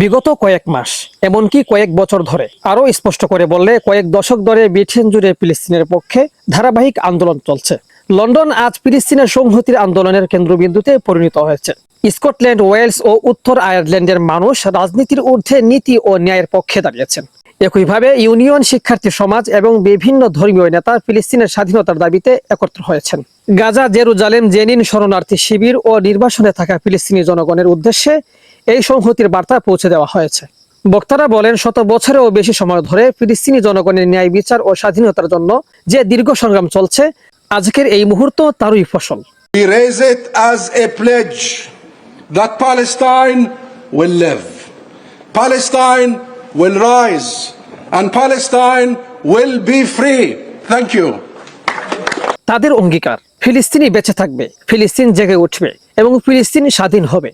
বিগত কয়েক মাস, এমনকি কয়েক বছর ধরে, আরও স্পষ্ট করে বললে কয়েক দশক ধরে ব্রিটেন জুড়ে ফিলিস্তিনের পক্ষে ধারাবাহিক আন্দোলন চলছে। লন্ডন আজ ফিলিস্তিনের সংহতির আন্দোলনের কেন্দ্রবিন্দুতে পরিণত হয়েছে। স্কটল্যান্ড, ওয়েলস ও উত্তর আয়ারল্যান্ডের মানুষ রাজনীতির ঊর্ধ্বে নীতি ও ন্যায়ের পক্ষে দাঁড়িয়েছেন। একইভাবে ইউনিয়ন শিক্ষার্থী সমাজ এবং বিভিন্ন ধর্মীয় নেতা ফিলিস্তিনের স্বাধীনতার দাবিতে একত্র হয়েছেন। গাজা জেরুজালেম জেনিন শরণার্থী শিবির ও নির্বাসনে থাকা ফিলিস্তিনি জনগণের উদ্দেশ্যে এই সংহতির বার্তা পৌঁছে দেওয়া হয়েছে। বক্তারা বলেন শত বছরেও বেশি সময় ধরে ফিলিস্তিনি জনগণের ন্যায় বিচার ও স্বাধীনতার জন্য যে দীর্ঘ সংগ্রাম চলছে আজকের এই মুহূর্ত তারই ফসল। Will rise, and Palestine will be free. Thank you. তাদের অঙ্গীকার, ফিলিস্তিনি বেঁচে থাকবে, ফিলিস্তিন জেগে উঠবে এবং ফিলিস্তিন স্বাধীন হবে